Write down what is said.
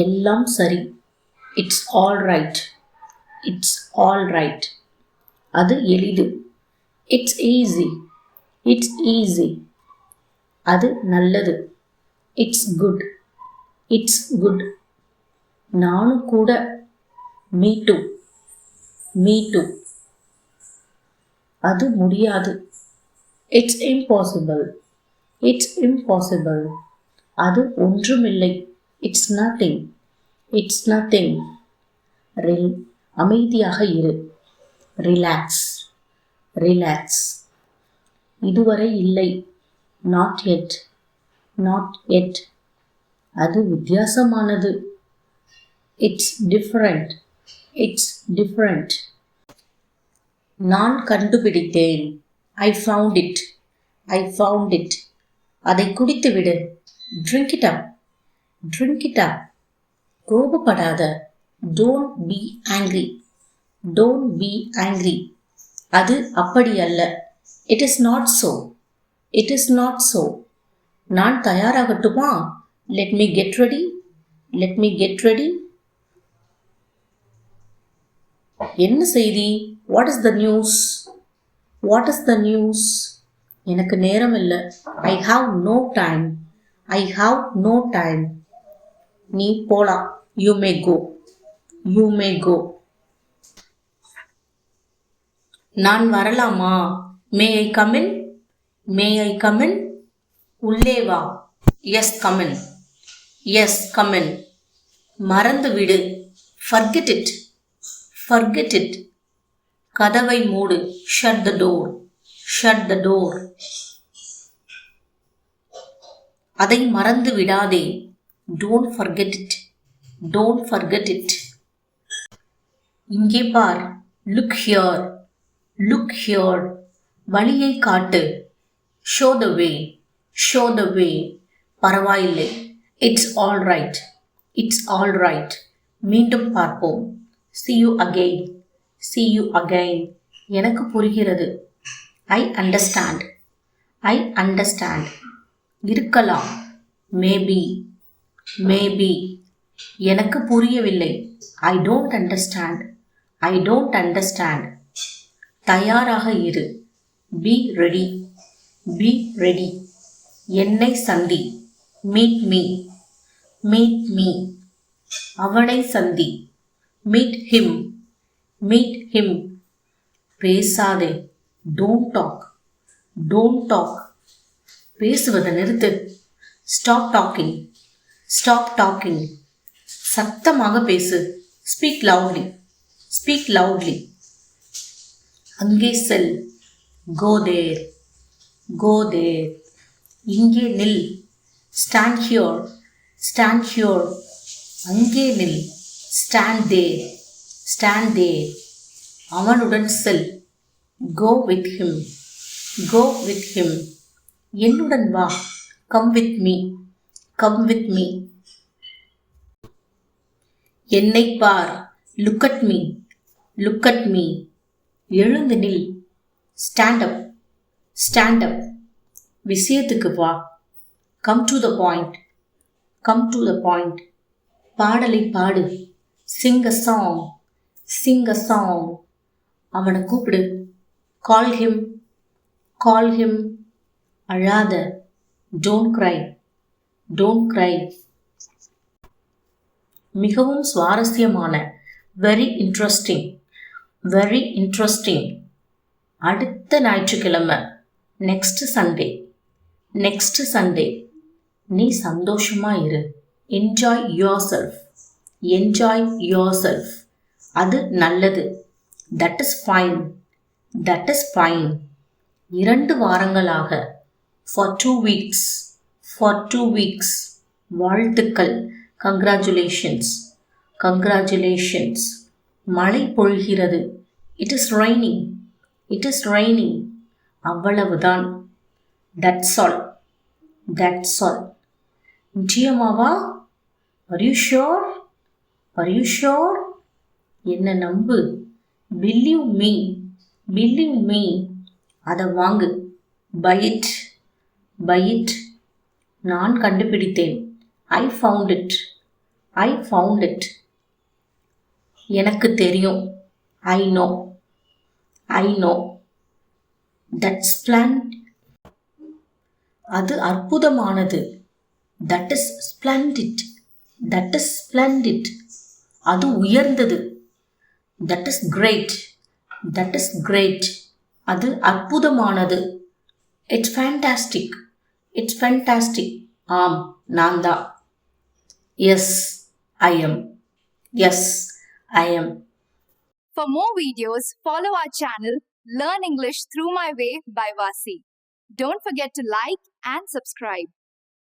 எல்லாம் சரி. It's all right it's all right அது எளிது. இட்ஸ் ஈஸி இட்ஸ் ஈஸி அது நல்லது. இட்ஸ் குட் இட்ஸ் குட் நானும் கூட மீ டூ மீ டூ அது முடியாது. இட்ஸ் இம்பாசிபிள் இட்ஸ் இம்பாசிபிள் அது ஒன்றுமில்லை. இட்ஸ் நத்திங் இட்ஸ் நத்திங் ரில் அமைதியாக இரு. ரிலாக்ஸ் ரிலாக்ஸ் இதுவரை இல்லை. நாட் எட் நாட் எட் அது வித்தியாசமானது. இட்ஸ் டிஃப்ரெண்ட் இட்ஸ் டிஃப்ரெண்ட் நான் கண்டுபிடித்தேன். I found it I found it அதை குடித்து விடு drink it up drink it up கோபப்படாத. Don't be angry don't be angry அது அப்படி அல்ல. It is not so it is not so நான் தயாராகட்டுமா? Let me get ready let me get ready என்ன செய்தி? What is the news what is the news எனக்கு நேரம் இல்லை I have no time I have no time நீ போலாம். You may go you may கோ நான் வரலாமா? மே I come in May I come in உள்ளே வா. எஸ் கமின் எஸ் கமின் மறந்து விடு. ஃபர்கெட் இட் ஃபர்கெட் இட் கதவை மூடு. Shut the door shut the door அதை மறந்து விடாதே. Don't forget it don't forget it இங்கே பார். லுக் ஹியர் லுக் ஹியர் வழியை காட்டு. Show the way show the way பரவாயில்லை. It's all right it's all right மீண்டும் பார்ப்போம். See you again see you again எனக்கு புரிகிறது. ஐ அண்டர்ஸ்டாண்ட் ஐ அண்டர்ஸ்டாண்ட் இருக்கலாம். மேபி மேபி எனக்கு புரியவில்லை. I don't understand I don't understand தயாராக இரு. பி ரெடி பி ரெடி என்னை சந்தி. மீட் மீ மீட் மீ அவனை சந்தி. மீட் ஹிம் மீட் ஹிம் பேசாதே. டோன்ட் டாக் டோன்ட் டாக் பேசுவதை நிறுத்து. ஸ்டாப் டாக்கிங் ஸ்டாப் டாக்கிங் சத்தமாக பேசு. ஸ்பீக் லவுட்லி ஸ்பீக் லவுட்லி அங்கே செல். கோ தேர் கோ தேர் இங்கே நில். ஸ்டாண்ட் ஹியோர் ஸ்டாண்ட் ஹியோர் அங்கே நில். ஸ்டாண்ட் தேர் ஸ்டாண்ட் தேர் அவனுடன் செல். Go with him go with him என்னுடன் வா. Come with me come with me என்னை பார். Look at me look at me எழுந்து நில். ஸ்டாண்ட் அப் ஸ்டாண்ட் அப் விஷயத்துக்கு வா. Come to the point come to the point பாடலை பாடு. Sing a song sing a song அவனை கூப்பிடு. கால் ஹிம் கால் ஹிம் அழாத. டோன்ட் க்ரை டோன்ட் க்ரை மிகவும் சுவாரஸ்யமான வெரி இன்ட்ரெஸ்டிங் வெரி இன்ட்ரெஸ்டிங் அடுத்த ஞாயிற்றுக்கிழமை நெக்ஸ்ட் சண்டே நெக்ஸ்ட் சண்டே நீ சந்தோஷமாக இரு. Enjoy yourself enjoy yourself அது நல்லது. That is fine that is fine இரண்டு வாரங்களாக for two weeks for two weeks வாழ்த்துக்கள். கங்க்ராச்சுலேஷன்ஸ் கங்க்ராச்சுலேஷன்ஸ் மழை பொழிகிறது. It is raining it is raining அவ்வளவுதான். That's all that's all நிச்சயமாவா are you sure are you sure என்ன நம்பு? பில்லிவ் மீ பில்லிவ் மீ அதை வாங்கு. பைட் பைட் நான் கண்டுபிடித்தேன். I found it I found it எனக்கு தெரியும். I know I know that's plan அது அற்புதமானது. That is splendid that is splendid அது உயர்ந்தது. That is great that is great அது அற்புதமானது. இட்ஸ் ஃபேண்டாஸ்டிக் இட்ஸ் ஃபேண்டாஸ்டிக் ஆம் நான் தான் yes I am yes I am For more videos, follow our channel Learn English Through My Way by Vasi. Don't forget to like and subscribe.